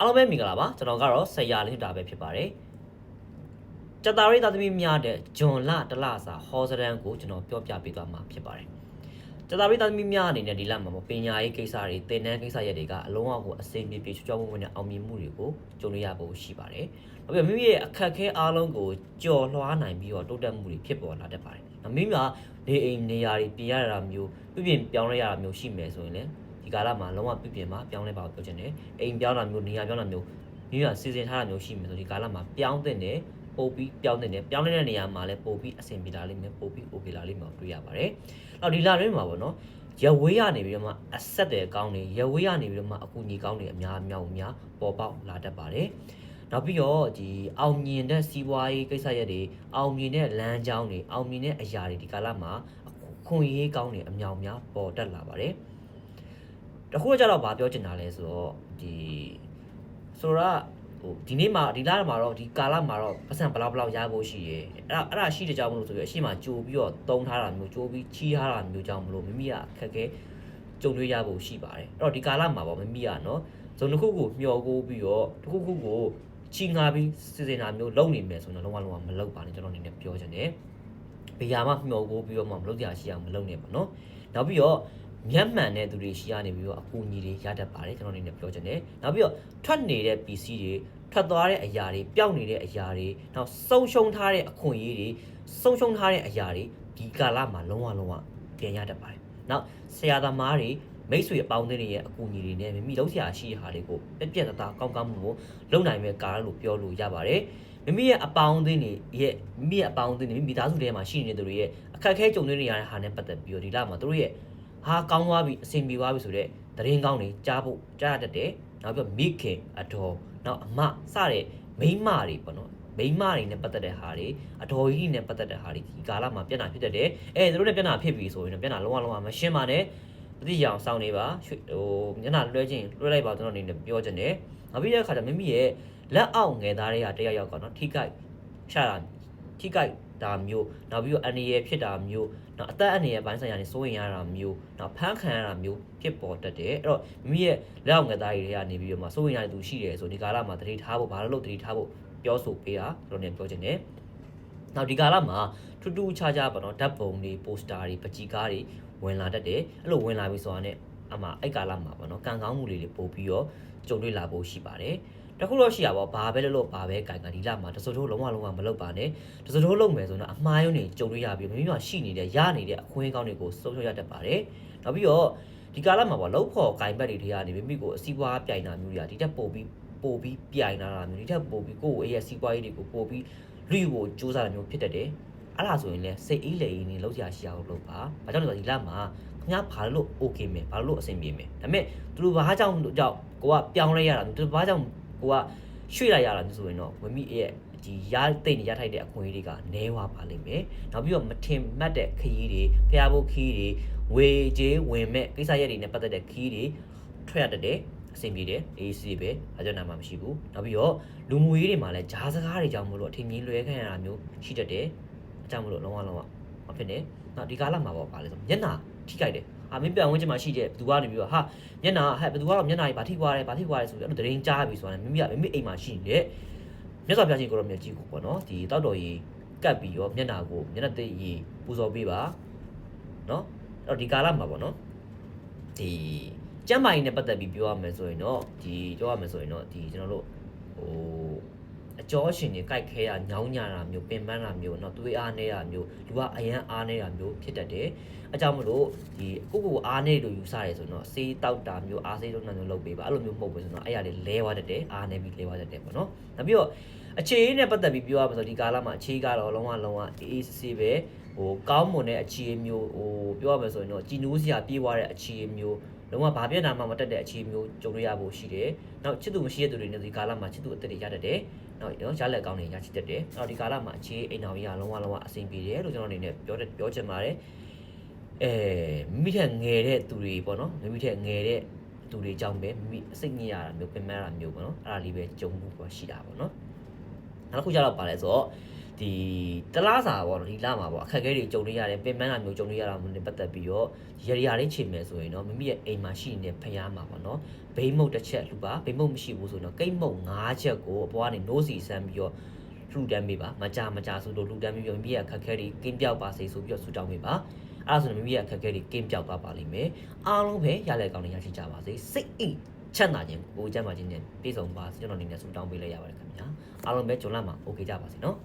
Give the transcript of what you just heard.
အားလုံးပဲမင်္ဂလာပါကျွန်တော်ကတော့ဆရာလေးတာပဲဖြစ်ပါတယ်ကြတာရိသားသမီးများတဲ့ဂျွန်လတလစာဟောစရန်ကိုကျွန်တော်ပြောပြပေးသွားမှာဖြစ်ပါတယ်ကြတာရိသားသမီးများအနေနဲ့ဒီလမှာပေါ့ပညာရေးကိစ္စတွေသင်တန်းကိစ္စရပ်တွေကအလုံးအကိုအစိမ့်ပြေပြေချွတ်ချွတ်ဝန်းဝန်းနဲ့အောင်မြင်မှုတွေကိုကြုံရရဖို့ရှိပါတယ်။နောက်ပြီးမိမိရဲ့အခက်အခဲအားလုံးကိုကြော်လွှားနိုင်ပြီးတော့တိုးတက်မှုတွေဖြစ်ပေါ်လာတတ်ပါတယ်။နောက်မိမိကနေအိမ်နေရာတွေပြင်ရတာမျိုးပြပြင်ပြောင်းလဲရတာမျိုးရှိမယ်ဆိုရင်လည်း ဒီကာလမှာလုံးဝပြပြင်မှာပြောင်းလဲပါပြောချင်တယ်။အိမ်ပြောင်းတာမျိုးနေရာပြောင်းတာမျိုးမိမိကစီစဉ်ထားတာမျိုးရှိမယ်ဆိုဒီကာလမှာပြောင်းတဲ့တယ်ပို့ပြီးပြောင်းတဲ့တယ်ပြောင်းတဲ့နေရာမှာလည်းပို့ပြီးအဆင်ပြေလာလိမ့်မယ်ပို့ပြီး okay လာလိမ့်မယ်တွေ့ရပါတယ်။နောက်ဒီလတွင်းမှာပေါ့နော်ရဝေးရနေပြီးတော့မှအဆက်တယ်ကောင်းနေရဝေးရနေပြီးတော့မှအကူညီကောင်းနေအများအများအများပေါ်ပေါက်လာတတ်ပါတယ်။နောက်ပြီးတော့ဒီအောင်မြင်တဲ့စီးပွားရေးကိစ္စရပ်တွေအောင်မြင်တဲ့လမ်းကြောင်းတွေအောင်မြင်တဲ့အရာတွေဒီကာလမှာအခွင့်အရေးကောင်းနေအများအများပေါ်တက်လာပါတယ်။ တခုတော့ကြတော့ဗာပြောချင်တာလဲဆိုတော့ဒီဆိုတော့ဟိုဒီနေ့မှာဒီလမှာတော့ဒီကာလမှာတော့ပတ်စံဘလောက်ဘလောက်ရဖို့ရှိရဲအဲ့ဒါအဲ့ဒါရှိတဲ့ကြောင့်မလို့ဆိုပြီးအရှိမကြိုပြီးတော့တုံးထားတာမျိုးကြိုးပြီးချီးထားတာမျိုးကြောင့်မလို့မိမိကခက်ခဲကြုံတွေ့ရဖို့ရှိပါတယ်အဲ့တော့ဒီကာလမှာပေါ့မိမိကနော်ဇုံတစ်ခုကိုမျှော်ကိုပြီးတော့တစ်ခုခုကိုချီငါပြီးစီစဉ်တာမျိုးလုပ်နေမယ်ဆိုတော့လုံးဝလုံးဝမလုပ်ပါနဲ့ကျွန်တော်အနေနဲ့ပြောချင်တယ်ဘယ်ဟာမှမျှော်ကိုပြီးတော့မှမလုပ်ကြရှိအောင်မလုပ်နဲ့ပါနော်နောက်ပြီးတော့ မျက်မှန်တဲ့သူတွေရှိရနေပြီးတော့အကူအညီတွေရတတ်ပါတယ်ကျွန်တော်အနေနဲ့ပြောချင်တယ်နောက်ပြီးတော့ထွက်နေတဲ့ PC တွေထွက်သွားတဲ့အရာတွေပျောက်နေတဲ့အရာတွေနောက်ဆုံးရှုံးထားတဲ့အခွင့်အရေးတွေဆုံးရှုံးထားတဲ့အရာတွေဒီကာလမှာလုံးဝလုံးဝပြန်ရတတ်ပါတယ်နောက်ဆရာသမားတွေမိတ်ဆွေအပေါင်းအသင်းတွေရဲ့အကူအညီတွေနဲ့မိမိလုံးဆရာရှိတဲ့ဟာတွေကိုပြက်ပြက်တသားကောင်းကောင်းမှုကိုလုပ်နိုင်မဲ့ကာလလို့ပြောလို့ရပါတယ်မိမိရဲ့အပေါင်းအသင်းတွေရဲ့မိမိရဲ့အပေါင်းအသင်းတွေမိသားစုထဲမှာရှိနေတဲ့သူတွေရဲ့အခက်အခဲကြုံတွေ့နေရတဲ့ဟာနဲ့ပတ်သက်ပြီးတော့ဒီလမှာသူတို့ရဲ့ ဟာကောင်းသွားပြီအဆင်ပြေသွားပြီဆိုတော့သတင်းကောင်းတွေကြားဖို့ကြားရတတ်တယ်နောက်ပြီးမိခင်အတော်နောက်အမစတဲ့မိန်းမတွေပေါ့နော်မိန်းမတွေနဲ့ပတ်သက်တဲ့ဟာတွေအတော်ကြီးနဲ့ပတ်သက်တဲ့ဟာတွေဒီကာလမှာပြန်လာဖြစ်တတ်တယ်အဲသူတို့နဲ့ပြန်လာဖြစ်ပြီဆိုရင်တော့ပြန်လာလုံးဝလုံးဝမရှင်းပါနဲ့တတိယအောင်စောင်းနေပါဟိုညနာလွှဲချင်းလွှဲလိုက်ပါကျွန်တော်အနေနဲ့ပြောချင်တယ်နောက်ပြီးတဲ့အခါကျမိမိရဲ့လက်အောက်ငယ်သားတွေကတယောက်ယောက်ကနော်ထိကိုက်ရှာတာထိကိုက် တာမျိုးနောက်ပြီးတော့အနေရဖြစ်တာမျိုးနောက်အသက်အနေရပိုင်းဆိုင်ရာနေစိုးရင်ရတာမျိုးနောက်ဖမ်းခံရတာမျိုးဖြစ်ပေါ်တတ်တယ်အဲ့တော့မိမိရဲ့လက်အောက်ငယ်သားတွေကနေပြီးတော့မှစိုးရင်ရတဲ့သူရှိတယ်ဆိုဒီကာလမှာတတိထားဖို့ဘာလို့လို့တတိထားဖို့ပြောဆိုပေးတာကျွန်တော်နေပြောချင်တယ်နောက်ဒီကာလမှာထူးထူးခြားခြားပေါ့နော်ဓာတ်ပုံတွေပိုစတာတွေပကြီကားတွေဝင်လာတတ်တယ်အဲ့လိုဝင်လာပြီဆိုတာနဲ့အမှအဲ့ကာလမှာပေါ့နော်ကံကောင်းမှုလေးတွေပို့ပြီးတော့ကြုံတွေ့လာဖို့ရှိပါတယ် တခုတော့ရှိရပါဘာပဲလို့လို့ဘာပဲကံကဒီလမှာတစိုးတိုးလုံးဝလုံးဝမလုပ်ပါနဲ့တစိုးတိုးလုပ်မယ်ဆိုတော့အမှားယွင်းတွေကြုံတွေ့ရပြီးမိမိမှာရှိနေတဲ့ရနေတဲ့အခွင့်အကောင်းတွေကိုဆုံးရှုံးရတတ်ပါတယ်နောက်ပြီးတော့ဒီကာလမှာပေါ့လှုပ်ဖို့ဂိုင်ဘက်တွေတွေကနေမိမိကိုအစီးပွားပြိုင်တာမျိုးတွေဒီတက်ပို့ပြီးပို့ပြီးပြိုင်လာတာမျိုးဒီတက်ပို့ပြီးကိုယ့်ရဲ့အစီးပွားရေးတွေကိုပို့ပြီးလူကိုစူးစမ်းတာမျိုးဖြစ်တတ်တယ်အဲ့ဒါဆိုရင်လည်းစိတ်အေးလေအေးနေလောက်ရရှိအောင်လုပ်ပါဘာကြောင့်လဲဆိုတော့ဒီလမှာခင်ဗျားဘာလို့ okay မယ်ဘာလို့အဆင်ပြေမယ်ဒါပေမဲ့သူတို့ဘာကြောင့်ကြောင့်ကိုကပြောင်းလဲရတာသူတို့ဘာကြောင့် ကိုကရွှေ့လိုက်ရတာမျိုးဆိုရင်တော့မမိရဲ့ဒီရသိနေရထိုက်တဲ့အခွင့်အရေးတွေကနဲဝါပါလိမ့်မယ်နောက်ပြီးတော့မထင်မှတ်တဲ့ခရီးတွေဖျားဖို့ခရီးတွေဝေကြေးဝင်မဲ့ကိစ္စရပ်တွေနဲ့ပတ်သက်တဲ့ခရီးတွေထွက်ရတတ်တယ်အဆင်ပြေတယ်အေးစီပဲအကြောင်းနာမှမရှိဘူးနောက်ပြီးတော့လူမှုရေးတွေမှာလည်းဂျားစကားတွေကြောင့်မလို့အထင်ကြီးလွဲခံရတာမျိုးရှိတတ်တယ်အကြောင်းမလို့လုံးဝလုံးဝမဖြစ်နဲ့နောက်ဒီကာလမှာပေါ့ပါလေဆိုမျက်နှာထိကြိုက်တယ် အာမင်းပြန်ဝင်ချင်မှရှိတဲ့ဘသူကနေပြီးတော့ဟာမျက်နှာဟဲ့ဘသူကတော့မျက်နှာကြီးဗာထိသွားတယ်ဗာထိသွားတယ်ဆိုပြီးအဲ့လိုတရင်ကြားပြီဆိုတာနဲ့မိမိကမိမိအိမ်မှာရှိနေတဲ့မြတ်စွာဘုရားရှင်ကိုရောမြတ်ကြီးကိုပေါ့နော်ဒီတောက်တော်ကြီးကတ်ပြီးရောမျက်နှာကိုမျက်နှာသိရေပူဇော်ပေးပါနော်အဲ့တော့ဒီကာလမှာပေါ့နော်ဒီကျမ်းမာရေးနဲ့ပတ်သက်ပြီးပြောရမယ်ဆိုရင်တော့ဒီပြောရမယ်ဆိုရင်တော့ဒီကျွန်တော်တို့ဟို အကျော်ရှင်တွေကြိုက်ခဲတာညောင်းညာတာမျိုးပင်ပန်းတာမျိုးเนาะသွေးအားနေတာမျိုးလူကအယံအားနေတာမျိုးဖြစ်တတ်တယ်အကြောင်းမလို့ဒီကိုကိုအားနေလို့ယူဆရဲဆိုတော့စေးတောက်တာမျိုးအားစေးလုံးနှံမျိုးလုပ်ပေးပါအဲ့လိုမျိုးမဟုတ်ဘူးဆိုတော့အဲ့ရလေးလဲသွားတတ်တယ်အားနေပြီးလဲသွားတတ်တယ်ပေါ့နော်နောက်ပြီးတော့အခြေအေးနဲ့ပတ်သက်ပြီးပြောရမှာဆိုဒီကာလမှာအခြေကတော့လုံးဝလုံးဝအေးအေးဆေးဆေးပဲဟိုကောင်းမွန်တဲ့အခြေမျိုးဟိုပြောရမယ်ဆိုရင်တော့ကြည်နိုးစရာပြေးသွားတဲ့အခြေမျိုး လုံးဝဘာပြက်နာမှမတက်တဲ့အခြေမျိုးကြုံရရဖို့ရှိတယ်။နောက်ချစ်သူမရှိတဲ့သူတွေနဲ့ဒီကာလမှာချစ်သူအသက်တွေရတတ်တယ်။နောက်ရောရလက်ကောင်းတွေရချစ်တတ်တယ်။နောက်ဒီကာလမှာအခြေအိမ်တော်ကြီးကလုံးဝလုံးဝအဆင်ပြေတယ်လို့ကျွန်တော်အနေနဲ့ပြောတဲ့ပြောချင်ပါတယ်။အဲမိထက်ငယ်တဲ့သူတွေပေါ့နော်မိထက်ငယ်တဲ့သူတွေကြောင့်ပဲမိအစိတ်ညစ်ရတာမျိုးပင်ပန်းရတာမျိုးပေါ့နော်အဲ့ဒါလေးပဲကြုံမှုပေါ့ရှိတာပေါ့နော်။နောက်တစ်ခုကျတော့ပါလဲဆိုတော့ ဒီတလားစာပေါ့နော်ဒီလမှာပေါ့အခက်အခဲတွေကြုံနေရတယ်ပင်ပန်းကမျိုးကြုံနေရတာမျိုးနဲ့ပတ်သက်ပြီးတော့ရေရာရင်းချိန်မယ်ဆိုရင်တော့မိမိရဲ့အိမ်မှာရှိနေတဲ့ဖျားမှာပေါ့နော်ဘိမ့်မုတ်တစ်ချက်လှူပါဘိမ့်မုတ်မရှိဘူးဆိုတော့ကိမ့်မုတ်၅ချက်ကိုအပေါ်ကနေနိုးစီဆန်းပြီးတော့လှူဒန်းပေးပါမကြမကြဆိုလို့လှူဒန်းပြီးတော့မိမိရဲ့အခက်အခဲတွေကင်းပြောက်ပါစေဆိုပြီးတော့ဆုတောင်းပေးပါအဲ့ဒါဆိုရင်မိမိရဲ့အခက်အခဲတွေကင်းပြောက်သွားပါလိမ့်မယ်အားလုံးပဲရလက်ကောင်းတွေရရှိကြပါစေစိတ်အိတ်ချမ်းသာခြင်းကိုယ်ကျမ်းမာခြင်းနဲ့ပြည့်စုံပါစေကျွန်တော်အနေနဲ့ဆုတောင်းပေးလိုက်ရပါတယ်ခင်ဗျာအားလုံးပဲကြုံလာမှာ okay ကြပါစေနော်